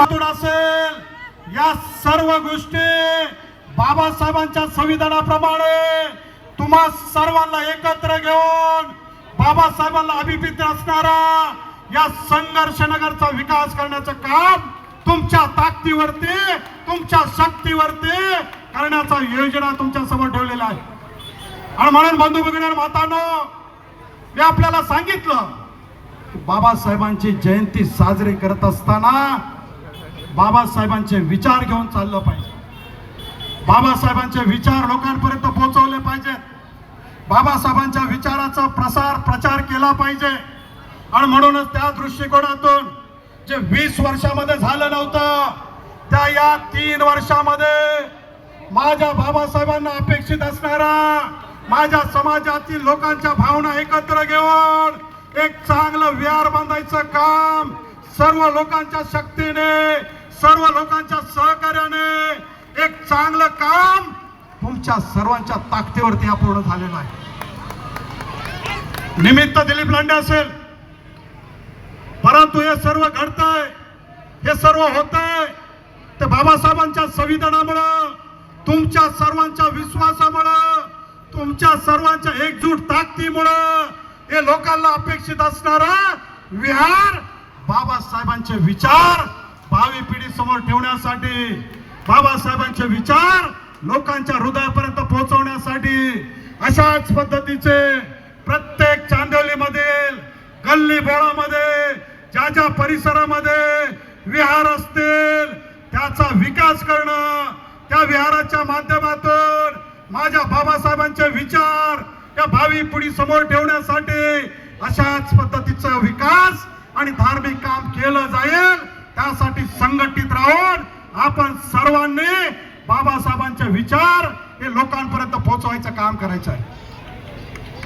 असेल. या सर्व गोष्टी बाबासाहेबांच्या संविधानाप्रमाणे तुम्हा सर्वांना एकत्र घेऊन बाबासाहेबांना अभिप्रित असणारा या संघर्ष नगरचा विकास करण्याचं काम तुमच्या ताकदीवरती तुमच्या शक्तीवरती करण्याचा योजना तुमच्यासमोर ठेवलेला आहे. आणि म्हणून बंधू भगिनी मातानो मी आपल्याला सांगितलं बाबासाहेबांची जयंती साजरी करत असताना बाबासाहेबांचे विचार घेऊन चाललं पाहिजे. बाबासाहेबांचे विचार लोकांपर्यंत पोहोचवले पाहिजेत बाबासाहेबांच्या विचाराचा प्रसार प्रचार केला पाहिजे. आणि म्हणूनच त्या दृष्टिकोनातून जे वीस वर्षामध्ये झालं नव्हतं त्या या तीन वर्षामध्ये माझ्या बाबासाहेबांना अपेक्षित असणारा माझ्या समाजातील लोकांच्या भावना एकत्र घेऊन एक चांगलं विहार बांधायचं काम सर्व लोकांच्या शक्तीने सर्व लोकांच्या सहकार्याने एक चांगलं काम तुमच्या सर्वांच्या ताकदीवरती हा पूर्ण झालेला आहे. निमित्त दिलीप लांडे असेल. परंतु हे सर्व घडतंय हे सर्व होतंय. ते बाबासाहेबांच्या संविधानामुळं तुमच्या सर्वांच्या विश्वासामुळं तुमच्या सर्वांच्या एकजूट ताकदीमुळं हे लोकांना अपेक्षित असणारा विहार बाबासाहेबांचे विचार भावी पिढी समोर ठेवण्यासाठी बाबासाहेबांचे विचार लोकांच्या हृदयापर्यंत पोहोचवण्यासाठी अशाच पद्धतीचे प्रत्येक चांदोलीमधील गल्ली बोळामध्ये ज्या ज्या परिसरामध्ये विहार असतील त्याचा विकास करणं त्या विहाराच्या माध्यमातून माझ्या बाबासाहेबांचे विचार या भावी पिढी समोर ठेवण्यासाठी अशाच पद्धतीचा विकास आणि धार्मिक काम केलं जाईल. त्यासाठी संघटित राहून आपण सर्वांनी बाबासाहेबांचे विचार हे लोकांपर्यंत पोहोचवायचं काम करायचं आहे.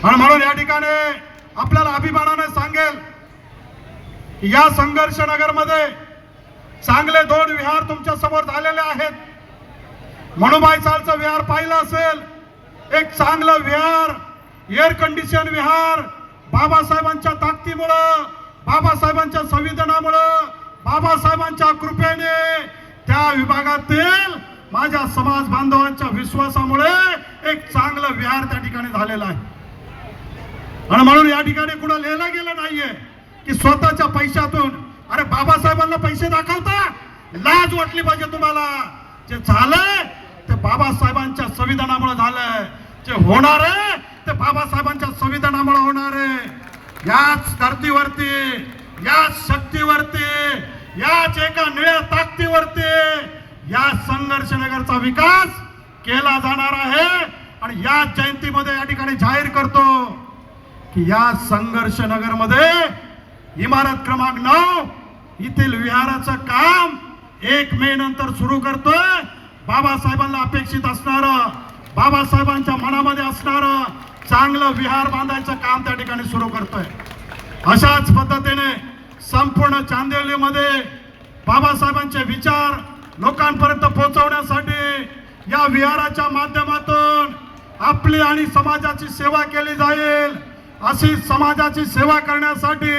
आणि म्हणून या ठिकाणी आपल्याला अभिमानाने सांगेल या संघर्ष नगरमध्ये चांगले दोन विहार तुमच्यासमोर झालेले आहेत. म्हणुबाई चालचं विहार पाहिलं असेल एक चांगलं विहार एअर कंडिशन विहार बाबासाहेबांच्या ताकदीमुळं बाबासाहेबांच्या संविधानामुळं बाबासाहेबांच्या कृपेने त्या विभागातील माझ्या समाज बांधवांच्या विश्वासामुळे एक चांगलं विहार त्या ठिकाणी झालेला आहे. आणि म्हणून या ठिकाणी कुठं लिहिलं गेलं नाहीये की स्वतःच्या पैशातून अरे बाबासाहेबांना पैसे दाखवता? लाज वाटली पाहिजे तुम्हाला. जे झालंय ते बाबासाहेबांच्या संविधानामुळे झालंय. जे होणार आहे ते बाबासाहेबांच्या संविधानामुळे होणार आहे. याच धर्तीवरती याच शक्तीवरती याच एका निळ्या ताकदीवरती या संघर्ष नगरचा विकास केला जाणार आहे. आणि या जयंतीमध्ये या ठिकाणी जाहीर करतो की या संघर्ष नगरमध्ये इमारत क्रमांक नऊ येथील विहाराचं काम एक मे नंतर सुरू करतोय. बाबासाहेबांना अपेक्षित असणार बाबासाहेबांच्या मनामध्ये असणार चांगलं विहार बांधायचं काम त्या ठिकाणी सुरू करतोय. अशाच पद्धतीने संपूर्ण चांदिवलीमध्ये बाबासाहेबांचे विचार लोकांपर्यंत पोहोचवण्यासाठी या विहाराच्या माध्यमातून आपली आणि समाजाची सेवा केली जाईल अशी समाजाची सेवा करण्यासाठी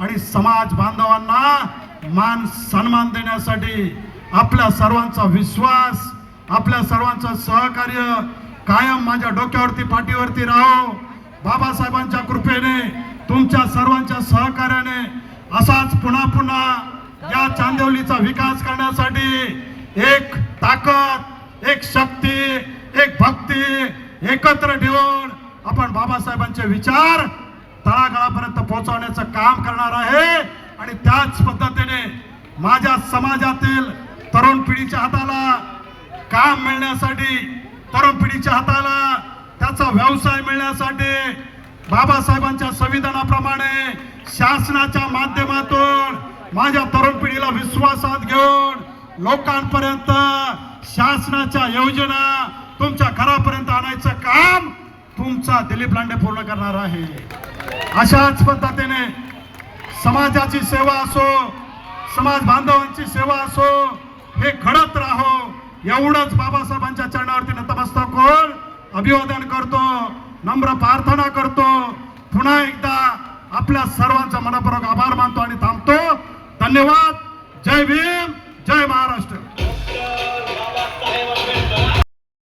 आणि समाज बांधवांना मान सन्मान देण्यासाठी आपल्या सर्वांचा विश्वास आपल्या सर्वांचं सहकार्य कायम माझ्या डोक्यावरती पाठीवरती राहो. बाबासाहेबांच्या कृपेने तुमच्या सर्वांच्या सहकार्याने असाच पुन्हा पुन्हा या चांदिवलीचा विकास करण्यासाठी एक ताकद एक शक्ती एक भक्ती एकत्र ठेवून आपण बाबासाहेबांचे विचार तळागाळापर्यंत पोहोचवण्याचं काम करणार आहे. आणि त्याच पद्धतीने माझ्या समाजातील तरुण पिढीच्या हाताला काम मिळण्यासाठी तरुण पिढीच्या हाताला त्याचा व्यवसाय मिळण्यासाठी बाबासाहेबांच्या संविधानाप्रमाणे शासनाच्या माध्यमातून माझ्या तरुण पिढीला विश्वासात घेऊन लोकांपर्यंत शासनाच्या योजना तुमच्या घरापर्यंत आणायचं काम तुमचा दिलीप लांडे पूर्ण करणार आहे. अशाच पद्धतीने समाजाची सेवा असो समाज बांधवांची सेवा असो हे घडत राहो. एवढंच बाबासाहेबांच्या चरणावरती नतमस्तक होऊन अभिवादन करतो नम्र प्रार्थना करतो. पुन्हा एकदा आपल्या सर्वांचा मनपूर्वक आभार मानतो आणि थांबतो. धन्यवाद. जय भीम. जय महाराष्ट्र.